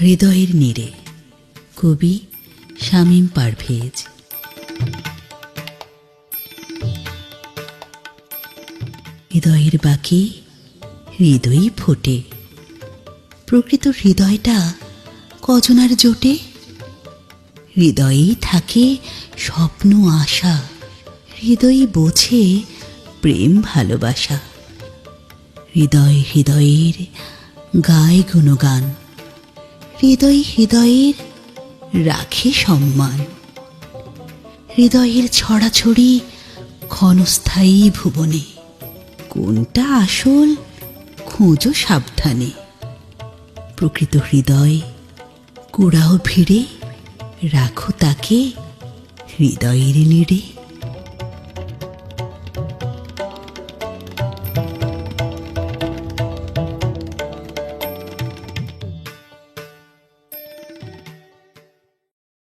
হৃদয়ের নীড়ে কবি শামীম পারভেজ। হৃদয়ের বাকি হৃদয়ই ফোটে। প্রকৃত হৃদয়টা কজনার জোটে? হৃদয়েই থাকে স্বপ্ন, আশা। হৃদয়ই বোঝে প্রেম, ভালোবাসা। হৃদয় হৃদয়ের গায়ে গুণগান। হৃদয় হৃদয়ের রাখে সম্মান। হৃদয়ের ছড়াছড়ি ক্ষণস্থায়ী ভুবনে। কোনটা আসল খোঁজো সাবধানে। প্রকৃত হৃদয় কুড়াও ভিড়ে, রাখো তাকে হৃদয়ের নিড়ে।